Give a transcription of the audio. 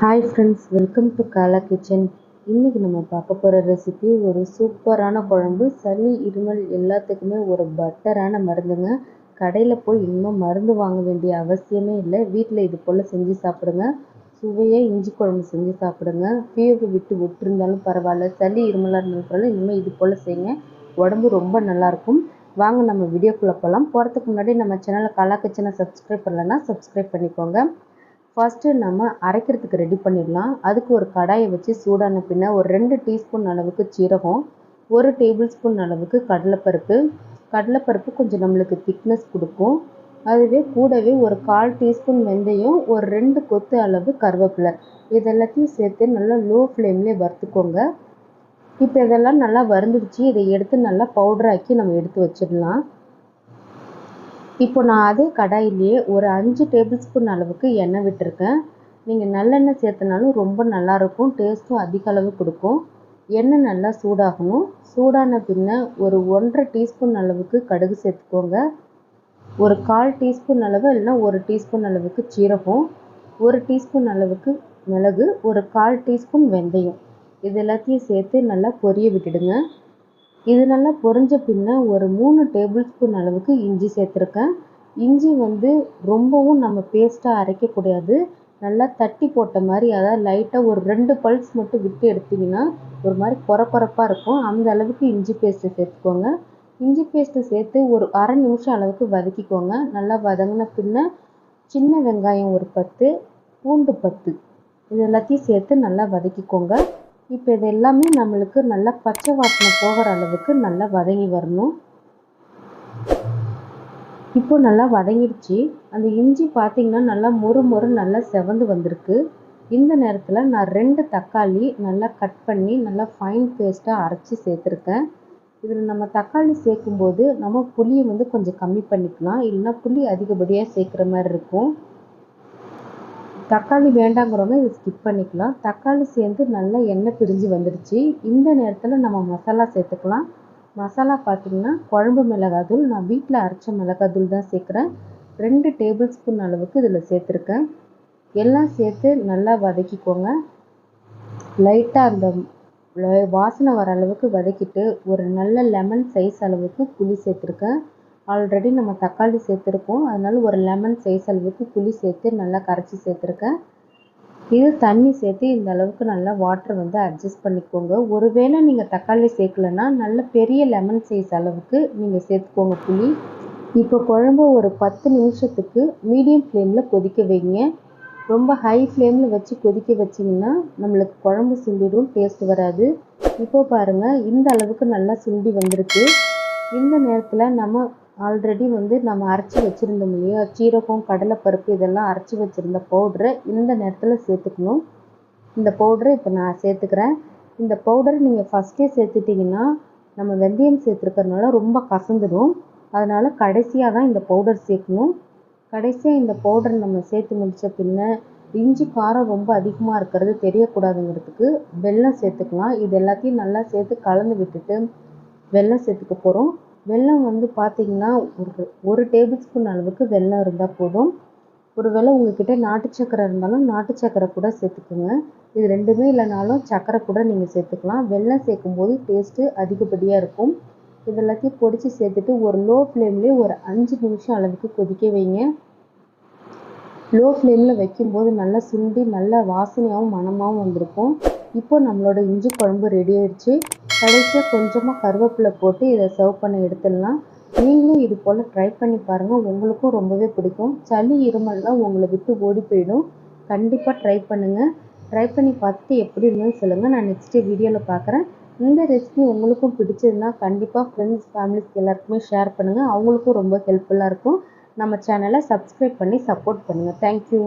Hi friends welcome to Kala kitchen இன்றைக்கி நம்ம பார்க்க போகிற ரெசிபி ஒரு சூப்பரான குழம்பு சளி இருமல் எல்லாத்துக்குமே ஒரு பட்டரான மருந்துங்க. கடையில் போய் இன்னும் மருந்து வாங்க வேண்டிய அவசியமே இல்லை. வீட்டில் இது போல் செஞ்சு சாப்பிடுங்க. சுவையாக இஞ்சி குழம்பு செஞ்சு சாப்பிடுங்க. ஃபீவர் விட்டு விட்டுருந்தாலும் பரவாயில்ல. சளி இருமலாக இருந்தாலும் பரவாயில்ல. இனிமேல் இது போல் செய்யுங்க. உடம்பு ரொம்ப நல்லாயிருக்கும் வாங்க நம்ம வீடியோக்குள்ளே போகலாம் போகிறதுக்கு முன்னாடி நம்ம சேனலை காலா கிச்சனை சப்ஸ்கிரைப் பண்ணலைன்னா சப்ஸ்கிரைப் பண்ணிக்கோங்க. ஃபஸ்ட்டு நம்ம அரைக்கிறதுக்கு ரெடி பண்ணிடலாம். அதுக்கு ஒரு கடாயை வச்சு சூடான பின்ன ஒரு ரெண்டு டீஸ்பூன் அளவுக்கு சீரகம் ஒரு டேபிள் ஸ்பூன் அளவுக்கு கடலைப்பருப்பு. கடலைப்பருப்பு கொஞ்சம் நம்மளுக்கு திக்னஸ் கொடுக்கும். அதுவே கூடவே ஒரு கால் டீஸ்பூன் வெந்தயம் ஒரு ரெண்டு கொத்து அளவு கருவேப்பிலை. இதெல்லாத்தையும் சேர்த்து நல்லா லோ ஃப்ளேம்லேயே வறுத்துக்கோங்க. இப்போ இதெல்லாம் நல்லா வறுந்துடுச்சு. இதை எடுத்து நல்லா பவுடராக்கி நம்ம எடுத்து வச்சிடலாம். இப்போ நான் அதே கடாயிலேயே ஒரு அஞ்சு டேபிள் ஸ்பூன் அளவுக்கு எண்ணெய் விட்டுருக்கேன். நீங்கள் நல்லெண்ணெய் சேர்த்தனாலும் ரொம்ப நல்லாயிருக்கும் டேஸ்ட்டும் அதிக அளவு கொடுக்கும். எண்ணெய் நல்லா சூடாகணும். சூடான பின்ன ஒரு ஒன்றரை டீஸ்பூன் அளவுக்கு கடுகு சேர்த்துக்கோங்க. ஒரு கால் டீஸ்பூன் அளவு இல்லைன்னா ஒரு டீஸ்பூன் அளவுக்கு சீரகம் ஒரு டீஸ்பூன் அளவுக்கு மிளகு ஒரு கால் டீஸ்பூன் வெந்தயம். இது எல்லாத்தையும் சேர்த்து நல்லா பொரிய விட்டுடுங்க. இது நல்லா பொரிஞ்ச பின்ன ஒரு மூணு டேபிள் ஸ்பூன் அளவுக்கு இஞ்சி சேர்த்துருக்கேன். இஞ்சி வந்து ரொம்பவும் நம்ம பேஸ்ட்டாக அரைக்கக்கூடாது நல்லா தட்டி போட்ட மாதிரி அதாவது லைட்டாக ஒரு ரெண்டு பல்ஸ் மட்டும் விட்டு எடுத்திங்கன்னா ஒரு மாதிரி குற இருக்கும். அந்த அளவுக்கு இஞ்சி பேஸ்ட்டு சேர்த்துக்கோங்க. இஞ்சி பேஸ்ட்டு சேர்த்து ஒரு அரை நிமிஷம் அளவுக்கு வதக்கிக்கோங்க. நல்லா வதங்கின பின்ன சின்ன வெங்காயம் ஒரு பத்து பூண்டு பத்து இது எல்லாத்தையும் சேர்த்து நல்லா வதக்கிக்கோங்க. இப்போ இது எல்லாமே நம்மளுக்கு நல்லா பச்சை வாசனை போகிற அளவுக்கு நல்லா வதங்கி வரணும். இப்போ நல்லா வதங்கிடுச்சு. அந்த இஞ்சி பார்த்திங்கன்னா நல்லா மொறு மொறு நல்லா செவந்து வந்திருக்கு. இந்த நேரத்தில் நான் ரெண்டு தக்காளி நல்லா கட் பண்ணி நல்லா ஃபைன் பேஸ்ட்டாக அரைச்சி சேர்த்துருக்கேன். இதில் நம்ம தக்காளி சேர்க்கும்போது நம்ம புளியை வந்து கொஞ்சம் கம்மி பண்ணிக்கலாம். இல்லைன்னா புளி அதிகப்படியாக சேர்க்குற மாதிரி இருக்கும். தக்காளி வேண்டாங்கிறவங்க இதை ஸ்கிப் பண்ணிக்கலாம். தக்காளி சேர்ந்து நல்லா எண்ணெய் பிரிஞ்சு வந்துடுச்சு. இந்த நேரத்தில் நம்ம மசாலா சேர்த்துக்கலாம். மசாலா பார்த்திங்கன்னா குழம்பு மிளகாத்தூள் நான் வீட்டில் அரைச்ச மிளகாத்தூள் தான் சேர்க்குறேன். ரெண்டு டேபிள் ஸ்பூன் அளவுக்கு இதில் சேர்த்துருக்கேன். எல்லாம் சேர்த்து நல்லா வதக்கிக்கோங்க. லைட்டாக அந்த வாசனை வர அளவுக்கு வதக்கிட்டு ஒரு நல்ல லெமன் சைஸ் அளவுக்கு புளி சேர்த்துருக்கேன். ஆல்ரெடி நம்ம தக்காளி சேர்த்துருக்கோம் அதனால் ஒரு லெமன் சைஸ் அளவுக்கு புளி சேர்த்து நல்லா கரைச்சி சேர்த்துருக்கேன். இது தண்ணி சேர்த்து இந்த அளவுக்கு நல்லா வாட்டர் வந்து அட்ஜஸ்ட் பண்ணிக்கோங்க. ஒருவேளை நீங்கள் தக்காளி சேர்க்கலன்னா நல்ல பெரிய லெமன் சைஸ் அளவுக்கு நீங்கள் சேர்த்துக்கோங்க புளி. இப்போ குழம்பு ஒரு பத்து நிமிஷத்துக்கு மீடியம் ஃப்ளேமில் கொதிக்க வைங்க. ரொம்ப ஹை ஃப்ளேமில் வச்சு கொதிக்க வச்சிங்கன்னா நம்மளுக்கு குழம்பு சுண்டிடும் டேஸ்ட் வராது. இப்போ பாருங்கள் இந்த அளவுக்கு நல்லா சுண்டி வந்திருக்கு. இந்த நேரத்தில் நம்ம ஆல்ரெடி வந்து நம்ம அரைச்சி வச்சுருந்தோம் இல்லையா? சீரகம் கடலைப்பருப்பு இதெல்லாம் அரைச்சி வச்சுருந்த பவுட்ரை இந்த நேரத்தில் சேர்த்துக்கணும். இந்த பவுடரை இப்போ நான் சேர்த்துக்கிறேன். இந்த பவுடர் நீங்கள் ஃபஸ்ட்டே சேர்த்துட்டிங்கன்னா நம்ம வெந்தயம் சேர்த்துருக்கறனால ரொம்ப கசந்துடும். அதனால் கடைசியாக தான் இந்த பவுடர் சேர்க்கணும். கடைசியாக இந்த பவுடர் நம்ம சேர்த்து முடித்த பின்ன இஞ்சி காரம் ரொம்ப அதிகமாக இருக்கிறது தெரியக்கூடாதுங்கிறதுக்கு வெல்லம் சேர்த்துக்கலாம். இது எல்லாத்தையும் நல்லா சேர்த்து கலந்து விட்டுட்டு வெல்லம் சேர்த்துக்க போகிறோம் வெல்லம் வந்து பார்த்திங்கன்னா ஒரு ஒரு டேபிள் ஸ்பூன் அளவுக்கு வெல்லம் இருந்தால் போதும். ஒரு வேளை உங்கள்கிட்ட நாட்டு சக்கரை இருந்தாலும் நாட்டு சக்கரை கூட சேர்த்துக்குங்க. இது ரெண்டுமே இல்லைனாலும் சக்கரை கூட நீங்கள் சேர்த்துக்கலாம். வெல்லம் சேர்க்கும்போது டேஸ்ட்டு அதிகப்படியாக இருக்கும். இது எல்லாத்தையும் பொடிச்சு சேர்த்துட்டு ஒரு லோ ஃப்ளேம்லேயே ஒரு அஞ்சு நிமிஷம் அளவுக்கு கொதிக்க வைங்க. லோ ஃப்ளேமில் வைக்கும்போது நல்லா சுண்டி நல்லா வாசனையாகவும் மணமாகவும் வந்திருக்கும். இப்போ நம்மளோட இஞ்சி குழம்பு ரெடி ஆயிடுச்சு. கடைசியாக கொஞ்சமாக கருவேப்பிலை போட்டு இதை சர்வ் பண்ண எடுத்துடலாம். நீங்களும் இது போல் ட்ரை பண்ணி பாருங்கள் உங்களுக்கும் ரொம்பவே பிடிக்கும். சளி இருமல்லாம் உங்களை விட்டு ஓடி போயிடும். கண்டிப்பாக ட்ரை பண்ணுங்கள் ட்ரை பண்ணி பார்த்துட்டு எப்படி இருந்ததுன்னு சொல்லுங்கள் நான் நெக்ஸ்ட்டு வீடியோவில் பார்க்குறேன். இந்த ரெசிபி உங்களுக்கும் பிடிச்சதுன்னா கண்டிப்பாக ஃப்ரெண்ட்ஸ் ஃபேமிலிஸ்க்கு எல்லாருக்குமே ஷேர் பண்ணுங்கள் அவங்களுக்கும் ரொம்ப ஹெல்ப்ஃபுல்லாக இருக்கும். நம்ம சேனலை சப்ஸ்கிரைப் பண்ணி சப்போர்ட் பண்ணுங்கள் தேங்க்யூ